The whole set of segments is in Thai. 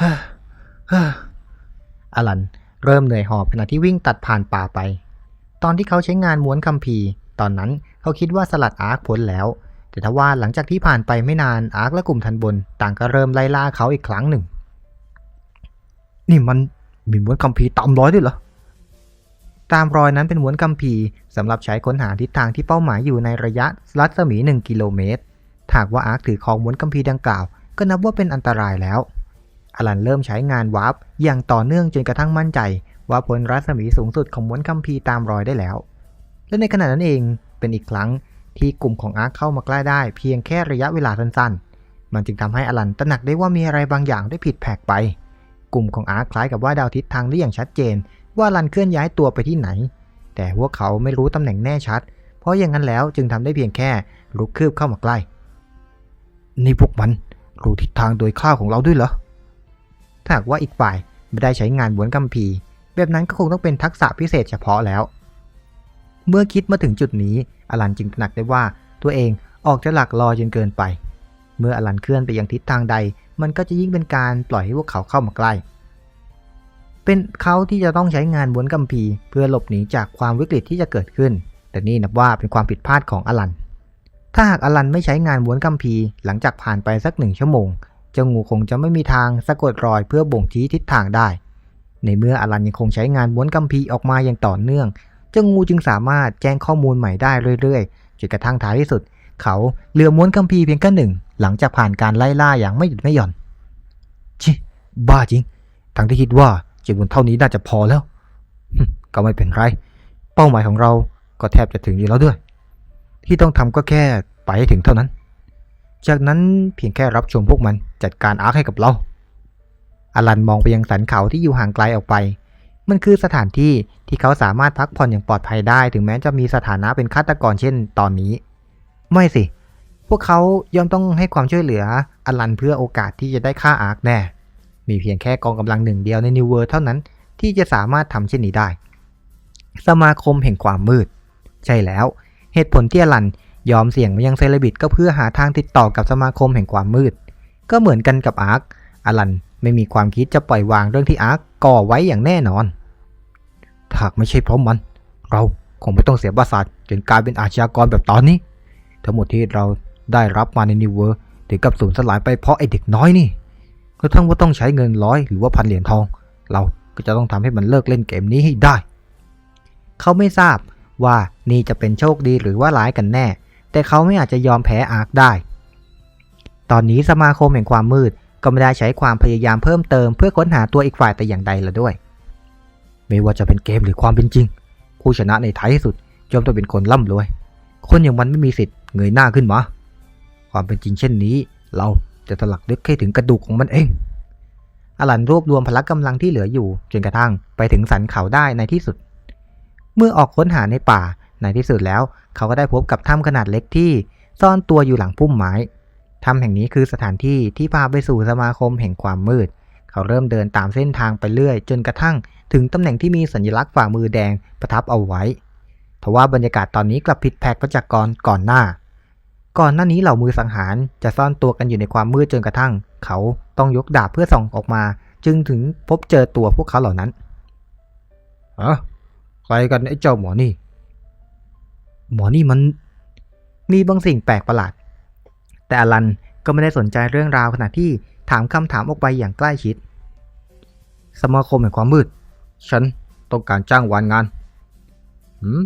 ฮ่าฮ่าอลันเริ่มเหนื่อยหอบขณะที่วิ่งตัดผ่านป่าไป ตอนที่เขาใช้งานม้วนคัมภีร์ ตอนนั้นเขาคิดว่าสลัดอาร์คพ้นแล้ว แต่ทว่าหลังจากที่ผ่านไปไม่นานอาร์คและกลุ่มทันบน ต่างก็เริ่มไล่ล่าเขาอีกครั้งหนึ่ง นี่มันมีม้วนคัมภีร์ตามร้อยด้วยเหรอ ตามรอยนั้นเป็นม้วนคัมภีร์สำหรับใช้ค้นหาทิศทางที่เป้าหมายอยู่ในระยะรัศมี 1 กิโลเมตรหากว่าอาร์คถือครองม้วนคัมภีร์ดังกล่าว ก็นับว่าเป็นอันตรายแล้ว อลันเริ่มใช้งานวาร์ปอย่างต่อเนื่องจนกระทั่งมั่นใจ ว่าพ้นรัศมีสูงสุดของม้วนคัมภีร์ตามรอยได้แล้ว และในขณะนั้นเองเป็นอีกครั้งที่กลุ่มของอาร์คเข้ามาใกล้ได้เพียงแค่ระยะเวลาสั้นๆ มันจึงทำให้อลันตระหนักได้ว่ามีอะไรบางอย่างได้ผิดแผกไป กลุ่มของอาร์คคล้ายกับว่าดาวทิศทางได้อย่างชัดเจน ว่าอลันเคลื่อนย้ายตัวไปที่ไหน แต่พวกเขาไม่รู้ตำแหน่งแน่ชัด เพราะอย่างนั้นแล้วจึงทำได้เพียงแค่ลุกคืบเข้ามาใกล้ นี่พวกมันรู้ทิศทางโดยคร่าวของเราด้วยเหรอ ถ้าหากว่าอีกฝ่ายไม่ได้ใช้งานบวนกัมพีแบบนั้นก็คงต้องเป็นทักษะพิเศษเฉพาะแล้ว เมื่อคิดมาถึงจุดนี้อลันจึงตระหนักได้ว่าตัวเองออกจะหลักลอจนเกินไป เมื่ออลันเคลื่อนไปยังทิศทางใด มันก็จะยิ่งเป็นการปล่อยให้พวกเขาเข้ามาใกล้ เป็นเขาที่จะต้องใช้งานบวนกัมพีเพื่อหลบหนีจากความวิกฤตที่จะเกิดขึ้น แต่นี่นับว่าเป็นความผิดพลาดของอลันถ้าหากอลันไม่ใช้งานม้วนกัมพีหลังจากผ่านไปสักหนึ่งชั่วโมง เจ้างูคงจะไม่มีทางสะกดรอยเพื่อบ่งชี้ทิศทางได้ ในเมื่ออลันยังคงใช้งานม้วนกัมพีออกมาอย่างต่อเนื่อง เจ้างูจึงสามารถแจ้งข้อมูลใหม่ได้เรื่อยๆจนกระทั่งท้ายที่สุด เขาเหลือม้วนกัมพีเพียงแค่หนึ่งหลังจากผ่านการไล่ล่าอย่างไม่หยุดไม่หย่อนชิบ้าจริง ทั้งที่คิดว่าจำนวนเท่านี้น่าจะพอแล้วก็ไม่เป็นไร เป้าหมายของเราก็แทบจะถึงอยู่แล้วด้วย ที่ต้องทำก็แค่ไปให้ถึงเท่านั้น จากนั้นเพียงแค่รับชมพวกมันจัดการอาร์คให้กับเรา อลันมองไปยังสันเขาที่อยู่ห่างไกลออกไป มันคือสถานที่ที่เขาสามารถพักผ่อนอย่างปลอดภัยได้ ถึงแม้จะมีสถานะเป็นฆาตกรเช่นตอนนี้ ไม่สิ พวกเขาย่อมต้องให้ความช่วยเหลืออลันเพื่อโอกาสที่จะได้ฆ่าอาร์คแน่ มีเพียงแค่กองกำลังหนึ่งเดียวในนิวเวิร์เท่านั้นที่จะสามารถทำเช่นนี้ได้ สมาคมแห่งความมืด ใช่แล้ว เหตุผลที่อลัน ยอมเสี่ยงมายังเซเลบิตก็เพื่อหาทางติดต่อกับสมาคมแห่งความมืด ก็เหมือนกันกับอาร์คอลันไม่มีความคิดจะปล่อยวางเรื่องที่อาร์คก่อไว้อย่างแน่นอนถ้าหากไม่ใช่เพราะมัน เราคงไม่ต้องเสียประสาทจนกลายเป็นอาชญากรแบบตอนนี้ ทั้งหมดที่เราได้รับมาในนิวเวอร์ถึงกับสูญสลายไปเพราะไอเด็กน้อยนี่กระทั่งว่าต้องใช้เงินร้อยหรือว่าพันเหรียญทอง เราก็จะต้องทำให้มันเลิกเล่นเกมนี้ให้ได้ เขาไม่ทราบว่านี่จะเป็นโชคดีหรือว่าร้ายกันแน่ แต่เขาไม่อาจจะยอมแพ้อาร์คได้ ตอนนี้สมาคมแห่งความมืดก็ไม่ได้ใช้ความพยายามเพิ่มเติมเพื่อค้นหาตัวอีกฝ่ายแต่อย่างใดละด้วย ไม่ว่าจะเป็นเกมหรือความเป็นจริง ผู้ชนะในท้ายที่สุดย่อมต้องเป็นคนร่ำรวย คนอย่างมันไม่มีสิทธิ์เงยหน้าขึ้นมา ความเป็นจริงเช่นนี้ เราจะตลักลึกให้ถึงกระดูกของมันเองอลันรวบรวมพละกำลังที่เหลืออยู่จนกระทั่งไปถึงสันเขาได้ในที่สุด เมื่อออกค้นหาในป่า ในที่สุดแล้วเขาก็ได้พบกับถ้ำขนาดเล็กที่ซ่อนตัวอยู่หลังพุ่มไม้ถ้ำแห่งนี้คือสถานที่ที่พาไปสู่สมาคมแห่งความมืด เขาเริ่มเดินตามเส้นทางไปเรื่อย จนกระทั่งถึงตำแหน่งที่มีสัญลักษณ์ฝ่ามือแดงประทับเอาไว้ทว่าบรรยากาศตอนนี้กลับผิดแผกไปจากก่อนก่อนหน้า ก่อนหน้านี้เหล่ามือสังหารจะซ่อนตัวกันอยู่ในความมืดจนกระทั่ง เขาต้องยกดาบเพื่อส่องออกมา จึงถึงพบเจอตัวพวกเขาเหล่านั้นอะใครกันไอ้เจ้าหมอนี่ หมอนี่มันมีบางสิ่งแปลกประหลาด แต่อลันก็ไม่ได้สนใจเรื่องราวขณะที่ถามคำถามออกไปอย่างใกล้ชิด สมาคมแห่งความมืด ฉันต้องการจ้างวานงานหืม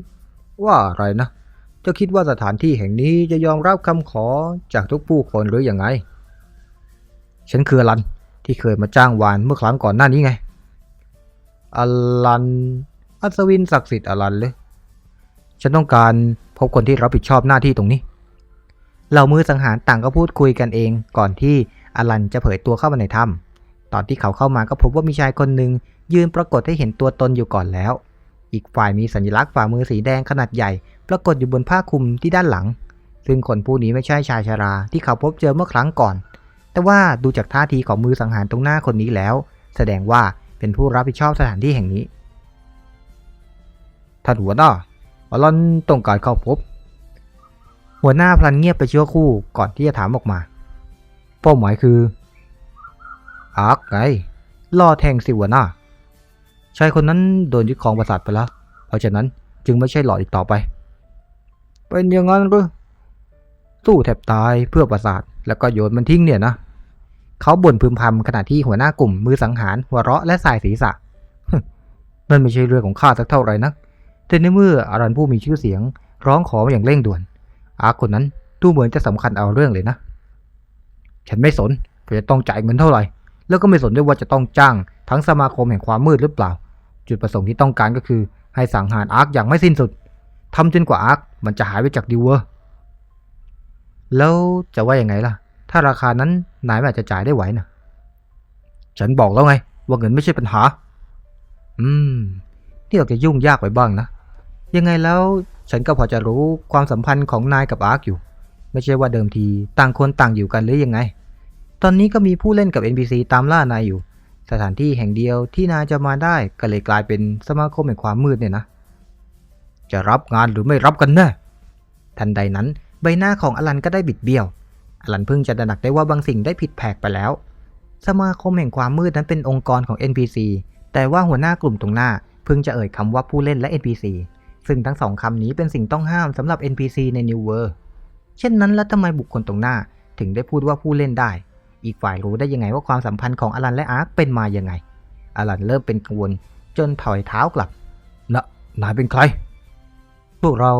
ว่าอะไรนะเจ้าคิดว่าสถานที่แห่งนี้จะยอมรับคำขอจากทุกผู้คนหรืออยังไง ฉันคืออลันที่เคยมาจ้างวานเมื่อครั้งก่อนหน้านี้ไงอลัน อัศวินศักดิ์สิทธิ์อลันเลย ฉันต้องการพบคนที่รับผิดชอบหน้าที่ตรงนี้ เหล่ามือสังหารต่างก็พูดคุยกันเอง ก่อนที่อลันจะเผยตัวเข้ามาในถ้ำตอนที่เขาเข้ามาก็พบว่ามีชายคนหนึ่งยืนปรากฏให้เห็นตัวตนอยู่ก่อนแล้ว อีกฝ่ายมีสัญลักษณ์ฝ่ามือสีแดงขนาดใหญ่ ปรากฏอยู่บนผ้าคลุมที่ด้านหลัง ซึ่งคนผู้นี้ไม่ใช่ชายชาราที่เขาพบเจอเมื่อครั้งก่อน แต่ว่าดูจากท่าทีของมือสังหารตรงหน้าคนนี้แล้ว แสดงว่าเป็นผู้รับผิดชอบสถานที่แห่งนี้ท่านหัวหน้า อลันต้องการเข้าพบ หัวหน้าพลันเงียบไปชั่วครู่ก่อนที่จะถามออกมา เป้าหมายคือ อาร์คไงล่อแทงสิหัวะน่าชายคนนั้นโดนยึดครองประสาทไปแล้ว เพราะฉะนั้นจึงไม่ใช่หลอดอีกต่อไป เป็นอย่างนั้นหรือสู้แทบตายเพื่อประสาท แล้วก็โยนมันทิ้งเนี่ยนะ เขาบ่นพึมพำขณะที่หัวหน้ากลุ่มมือสังหารหัวเราะและสายศีรษะนั่นไม่ใช่เรื่องของข้าสักเท่าไหร่นัก แต่ในเมื่ออารันผู้มีชื่อเสียง ร้องขอมาอย่างเร่งด่วน อาร์คนนั้นดูเหมือนจะสำคัญเอาเรื่องเลยนะ ฉันไม่สนว่าจะต้องจ่ายเงินเท่าไหร่ แล้วก็ไม่สนด้วยว่าจะต้องจ้าง ทั้งสมาคมแห่งความมืดหรือเปล่า จุดประสงค์ที่ต้องการก็คือ ให้สังหารอาร์คอย่างไม่สิ้นสุดทำจนกว่าอาร์คมันจะหายไปจากดิวเวอร์ แล้วจะว่ายังไงล่ะ ถ้าราคานั้นนายไม่อาจจะจ่ายได้ไหวนะฉันบอกแล้วไง ว่าเงินไม่ใช่ปัญหา อืม นี่ออกจะยุ่งยากไปบ้างนะ ยังไงแล้วฉันก็พอจะรู้ความสัมพันธ์ของนายกับอาร์คอยู่ ไม่ใช่ว่าเดิมทีต่างคนต่างอยู่กันหรือยังไง ตอนนี้ก็มีผู้เล่นกับ NPC ตามล่านายอยู่ สถานที่แห่งเดียวที่นายจะมาได้ก็เลยกลายเป็นสมาคมแห่งความมืดเนี่ยนะ จะรับงานหรือไม่รับกันแน่ทันใดนั้นใบหน้าของอลันก็ได้บิดเบี้ยว อลันเพิ่งจะตระหนักได้ว่าบางสิ่งได้ผิดแผกไปแล้ว สมาคมแห่งความมืดนั้นเป็นองค์กรของ NPC แต่ว่าหัวหน้ากลุ่มตรงหน้าเพิ่งจะเอ่ยคำว่าผู้เล่นและ NPC ซึ่งทั้งสองคำนี้เป็นสิ่งต้องห้ามสำหรับ NPC ใน New World เช่นนั้นแล้วทำไมบุคคลตรงหน้าถึงได้พูดว่าผู้เล่นได้ อีกฝ่ายรู้ได้ยังไงว่าความสัมพันธ์ของอลันและอาร์คเป็นมายังไง อลันเริ่มเป็นกังวลจนถอยเท้ากลับนะนายเป็นใคร พวกเรา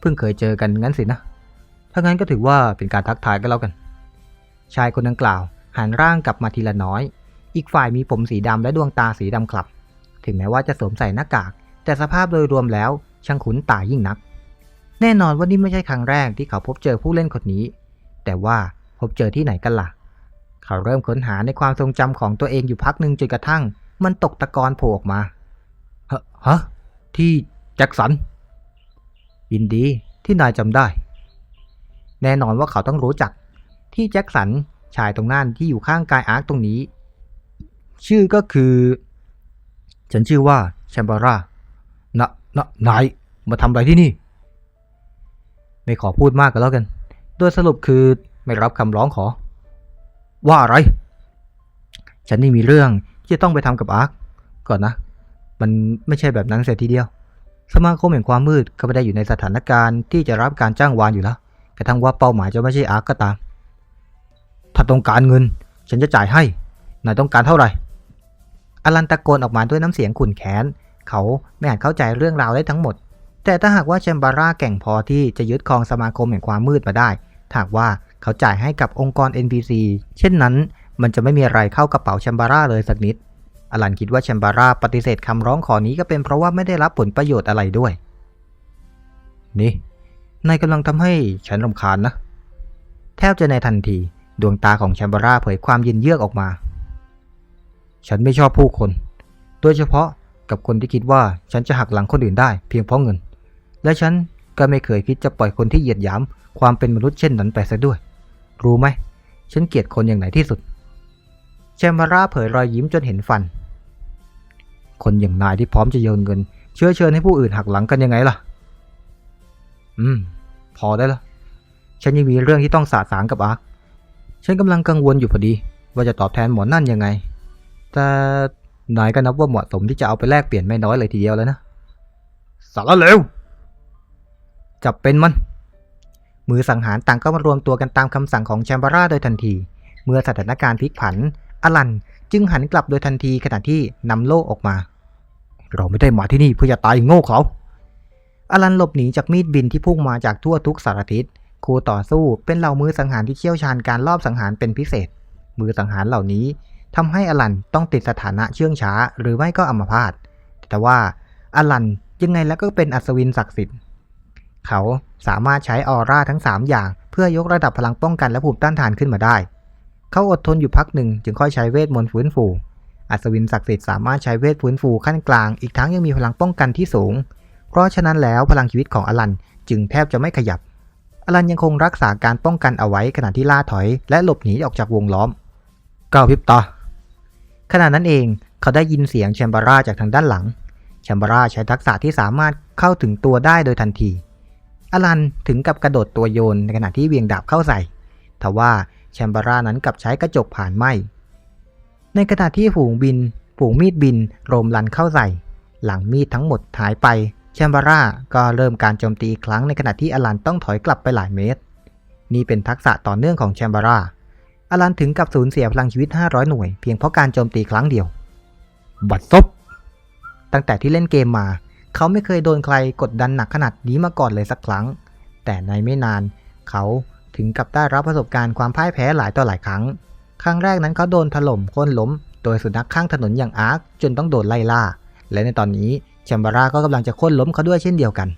เพิ่งเคยเจอกันงั้นสินะ ถ้างั้นก็ถือว่าเป็นการทักทายกันแล้วกัน ชายคนดังกล่าว หันร่างกลับมาทีละน้อย อีกฝ่ายมีผมสีดำและดวงตาสีดำคลับ ถึงแม้ว่าจะสวมใส่หน้ากาก แต่สภาพโดยรวมแล้ว ช่างขุนตายยิ่งนัก แน่นอนว่านี่ไม่ใช่ครั้งแรกที่เขาพบเจอผู้เล่นคนนี้ แต่ว่าพบเจอที่ไหนกันล่ะ เขาเริ่มค้นหาในความทรงจำของตัวเองอยู่พักหนึ่งจนกระทั่ง มันตกตะกอนโผล่ออกมาฮะฮะที่แจ็คสันยินดีที่นายจำได้ แน่นอนว่าเขาต้องรู้จัก ที่แจ็คสันชายตรงนั้นที่อยู่ข้างกายอาร์คตรงนี้ ชื่อก็คือ ฉันชื่อว่าแชมเบอร่า นะนะนายมาทำอะไรที่นี่ ไม่ขอพูดมากก็แล้วกัน โดยสรุปคือไม่รับคำร้องขอ ว่าอะไร ฉันนี่มีเรื่องที่จะต้องไปทำกับอาร์คก่อนนะ มันไม่ใช่แบบนั้นเสียทีเดียว สมาคมแห่งความมืดก็ไม่ได้อยู่ในสถานการณ์ที่จะรับการจ้างวานอยู่แล้ว กระทั่งว่าเป้าหมายจะไม่ใช่อาร์คก็ตาม ถ้าต้องการเงิน ฉันจะจ่ายให้ นายต้องการเท่าไหร่อลันตะโกนออกมาด้วยน้ำเสียงขุ่นแค้น เขาไม่อาจเข้าใจเรื่องราวได้ทั้งหมด แต่ถ้าหากว่าแชมบาร่าแก่งพอที่จะยึดครองสมาคมแห่งความมืดมาได้ถ้าหากว่าเขาจ่ายให้กับองค์กร NPC เช่นนั้น มันจะไม่มีอะไรเข้ากระเป๋าแชมบาร่าเลยสักนิด อลันคิดว่าแชมบาร่าปฏิเสธคำร้องขอนี้ก็เป็นเพราะว่าไม่ได้รับผลประโยชน์อะไรด้วย นี่ นายกำลังทำให้ฉันรำคาญนะ แทบจะในทันที ดวงตาของแชมบาร่าเผยความเย็นเยือกออกมา ฉันไม่ชอบผู้คน โดยเฉพาะ กับคนที่คิดว่าฉันจะหักหลังคนอื่นได้เพียงเพราะเงิน และฉันก็ไม่เคยคิดจะปล่อยคนที่เหยียดหยามความเป็นมนุษย์เช่นนั้นไปซะด้วย รู้ไหม ฉันเกลียดคนอย่างไหนที่สุดแชมาร่าเผยรอยยิ้มจนเห็นฟัน คนอย่างนายที่พร้อมจะโยนเงิน เชื้อเชิญให้ผู้อื่นหักหลังกันยังไงล่ะ อืม พอได้ล้วฉันยังมีเรื่องที่ต้องสาสางกับอาร์คฉันกำลังกังวลอยู่พอดี ว่าจะตอบแทนหมอนั่นยังไง แต่ นายก็นับว่าเหมาะสมที่จะเอาไปแลกเปลี่ยนไม่น้อยเลยทีเดียวแล้วนะ สารเลวจับเป็นมัน มือสังหารต่างก็มารวมตัวกันตามคำสั่งของแชมบาร่าโดยทันที เมื่อสถานการณ์พลิกผัน อลันจึงหันกลับโดยทันทีขณะที่นำโล่ออกมา เราไม่ได้มาที่นี่เพื่อจะตายโง่เขา อลันหลบหนีจากมีดบินที่พุ่งมาจากทั่วทุกสารทิศคู่ต่อสู้เป็นเหล่ามือสังหารที่เชี่ยวชาญการลอบสังหารเป็นพิเศษ มือสังหารเหล่านี้ ทำให้อลันต้องติดสถานะเชื่องช้า หรือไม่ก็อัมพาต แต่ว่าอลันยังไงแล้วก็เป็นอัศวินศักดิ์สิทธิ์ เขาสามารถใช้ออร่าทั้ง 3 อย่าง เพื่อยกระดับพลังป้องกันและภูมิต้านทานขึ้นมาได้ เขาอดทนอยู่พักหนึ่งจึงค่อยใช้เวทมนต์ฟื้นฟู อัศวินศักดิ์สิทธิ์สามารถใช้เวทฟื้นฟูขั้นกลาง อีกทั้งยังมีพลังป้องกันที่สูง เพราะฉะนั้นแล้วพลังชีวิตของอลันจึงแทบจะไม่ขยับ อลันยังคงรักษาการป้องกันเอาไว้ขณะที่ล่าถอย และหลบหนีออกจากวงล้อมก้าวพิบตา ขณะนั้นเองเขาได้ยินเสียงแชมบาร่าจากทางด้านหลัง แชมบาร่าใช้ทักษะที่สามารถเข้าถึงตัวได้โดยทันที อลันถึงกับกระโดดตัวโยนในขณะที่เวียงดาบเข้าใส่ ทว่าแชมบาร่านั้นกลับใช้กระจกผ่านไหมในขณะที่ฝูงบิน ฝูงมีดบินโรมลันเข้าใส่ หลังมีดทั้งหมดหายไป แชมบาร่าก็เริ่มการโจมตีอีกครั้งในขณะที่อลันต้องถอยกลับไปหลายเมตร นี่เป็นทักษะต่อเนื่องของแชมบาร่า อลันถึงกับสูญเสียพลังชีวิต 500 หน่วยเพียงเพราะการโจมตีครั้งเดียว บัดซบ ตั้งแต่ที่เล่นเกมมา เขาไม่เคยโดนใครกดดันหนักขนาดนี้มาก่อนเลยสักครั้ง แต่ในไม่นาน เขาถึงกับได้รับประสบการณ์ความพ่ายแพ้หลายต่อหลายครั้ง ครั้งแรกนั้นเขาโดนถล่มโค่นล้ม โดยสุนัขข้างถนนอย่างอาร์คจนต้องโดนไล่ล่า และในตอนนี้แชมบาร่าก็กำลังจะโค่นล้มเขาด้วยเช่นเดียวกัน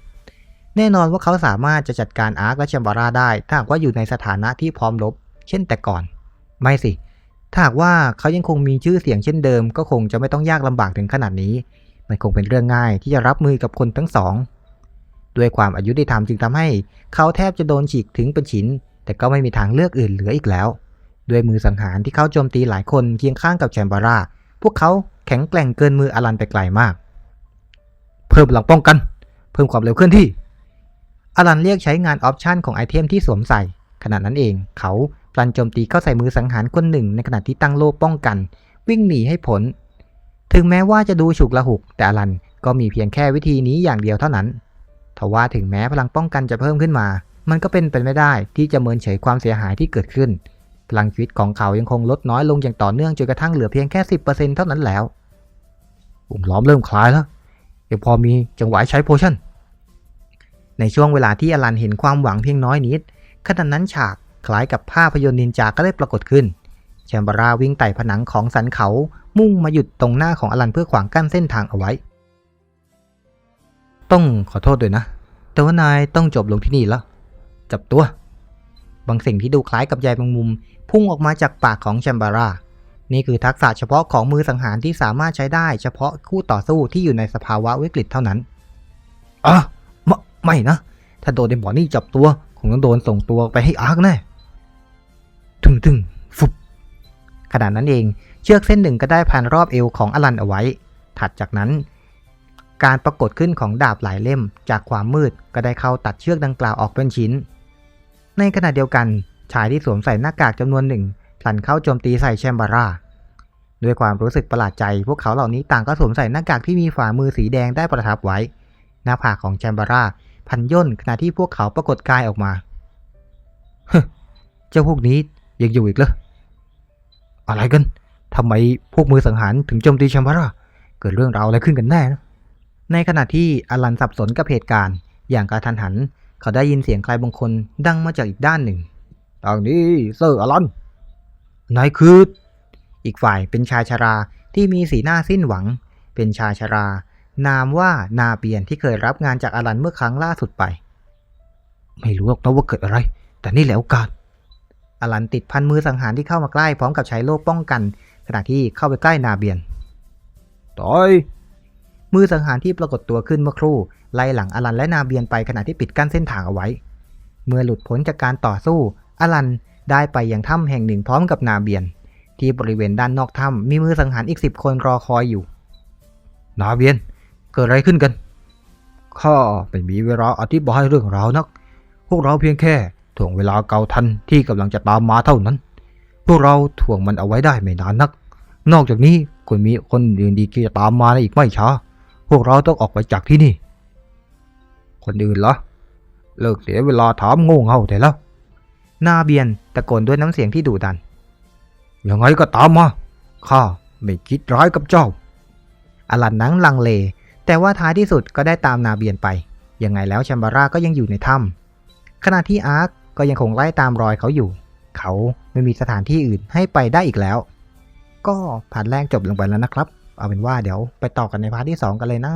แน่นอนว่าเขาสามารถจะจัดการอาร์คและแชมบาร่าได้ถ้าหากว่าอยู่ในสถานะที่พร้อมรบเช่นแต่ก่อน ไม่สิ ถ้าหากว่าเขายังคงมีชื่อเสียงเช่นเดิม ก็คงจะไม่ต้องยากลำบากถึงขนาดนี้ มันคงเป็นเรื่องง่ายที่จะรับมือกับคนทั้งสอง ด้วยความอายุติธรรมจึงทำให้ เขาแทบจะโดนฉีกถึงเป็นชิ้น แต่ก็ไม่มีทางเลือกอื่นเหลืออีกแล้ว ด้วยมือสังหารที่เขาโจมตีหลายคนเคียงข้างกับแชมบาร่า พวกเขาแข็งแกร่งเกินมืออลันไปไกลมาก เพิ่มพลังป้องกัน เพิ่มความเร็วเคลื่อนที่อลันเรียกใช้งานออปชันของไอเทมที่สวมใส่ ขณะนั้นเองเขา พลันโจมตีเข้าใส่มือสังหารคนหนึ่งในขณะที่ตั้งโล่ป้องกัน วิ่งหนีให้ผลถึงแม้ว่าจะดูฉุกละหุก แต่อลันก็มีเพียงแค่วิธีนี้อย่างเดียวเท่านั้นทว่าถึงแม้พลังป้องกันจะเพิ่มขึ้นมา มันก็เป็นไปไม่ได้ที่จะเมินเฉยความเสียหายที่เกิดขึ้น พลังชีวิตของเขายังคงลดน้อยลงอย่างต่อเนื่องจนกระทั่งเหลือเพียงแค่10%เท่านั้นแล้วปุ่มล้อมเริ่มคลายแล้วยังพอมีจังหวะใช้โพชั่น ในช่วงเวลาที่อลันเห็นความหวังเพียงน้อยนิดขณะนั้นฉาก คล้ายกับภาพยนตร์นินจาก็ได้ปรากฏขึ้น แชมบาราวิ่งไต่ผนังของสันเขา มุ่งมาหยุดตรงหน้าของอลันเพื่อขวางกั้นเส้นทางเอาไว้ ต้องขอโทษด้วยนะ แต่ว่านายต้องจบลงที่นี่แล้ว จับตัว บางสิ่งที่ดูคล้ายกับใยแมงมุม พุ่งออกมาจากปากของแชมบารานี่คือทักษะเฉพาะของมือสังหารที่สามารถใช้ได้เฉพาะคู่ต่อสู้ที่อยู่ในสภาวะวิกฤตเท่านั้นอะไม่ไม่นะ ถ้าโดนไอ้หมอนี่จับตัว คงต้องโดนส่งตัวไปให้อาร์คแน่ ถึงถึงฟุบขณะนั้นเอง เชือกเส้นหนึ่งก็ได้พันรอบเอวของอลันเอาไว้ ถัดจากนั้น การปรากฏขึ้นของดาบหลายเล่มจากความมืดก็ได้เข้าตัดเชือกดังกล่าวออกเป็นชิ้น ในขณะเดียวกันชายที่สวมใส่หน้ากากจำนวนหนึ่งพลันเข้าโจมตีใส่แชมบาร่าด้วยความรู้สึกประหลาดใจ พวกเขาเหล่านี้ต่างก็สวมใส่หน้ากากที่มีฝ่ามือสีแดงได้ประทับไว้ หน้าผากของแชมบาร่าพันย่นขณะที่พวกเขาปรากฏกายออกมาเฮ้เจ้าพวกนี้ ยังอยู่อีกเหรออะไรกันทำไมพวกมือสังหารถึงโจมตีแชมบาร่าเกิดเรื่องราวอะไรขึ้นกันแน่นะในขณะที่อลันสับสนกับเหตุการณ์อย่างกระทันหัน เขาได้ยินเสียงใครบางคนดังมาจากอีกด้านหนึ่งทางนี้เซอร์อลันนายคือ อีกฝ่ายเป็นชายชาราที่มีสีหน้าสิ้นหวัง เป็นชายชารา นามว่านาเปียนที่เคยรับงานจากอลันเมื่อครั้งล่าสุดไป ไม่รู้หรอกนะว่าเกิดอะไร แต่นี่แหละโอกาส อลันติดพันมือสังหารที่เข้ามาใกล้พร้อมกับใช้โล่ป้องกัน ขณะที่เข้าไปใกล้นาเบียนต่อยมือสังหารที่ปรากฏตัวขึ้นเมื่อครู่ไล่หลังอลันและนาเบียนไปขณะที่ปิดกั้นเส้นทางเอาไว้ เมื่อหลุดพ้นจากการต่อสู้ อลันได้ไปยังถ้ำแห่งหนึ่งพร้อมกับนาเบียน ที่บริเวณด้านนอกถ้ำมีมือสังหารอีกสิบคนรอคอยอยู่ นาเบียน เกิดอะไรขึ้นกันข้าไม่มีเวลาอธิบายเรื่องราวนัก พวกเราเพียงแค่ ถ่วงเวลาเก่าทันที่กำลังจะตามมาเท่านั้น พวกเราถ่วงมันเอาไว้ได้ไม่นานนัก นอกจากนี้ควรมีคนอื่นดีที่จะตามมาอีกไม่ช้า พวกเราต้องออกไปจากที่นี่ คนอื่นเหรอ เลิกเสียเวลาถามโง่เง่าแต่แล้วนาเบียนตะโกนด้วยน้ำเสียงที่ดุดัน ยังไงก็ตามมา ข้าไม่คิดร้ายกับเจ้า อลันนังลังเล แต่ว่าท้ายที่สุดก็ได้ตามนาเบียนไป ยังไงแล้วแชมบาร่าก็ยังอยู่ในถ้ำขณะที่อาร์ค ก็ยังคงไล่ตามรอยเขาอยู่ เขาไม่มีสถานที่อื่นให้ไปได้อีกแล้ว ก็ผ่านแรกจบลงไปแล้วนะครับ เอาเป็นว่าเดี๋ยวไปต่อกันในพาร์ทที่ 2 กันเลยนะ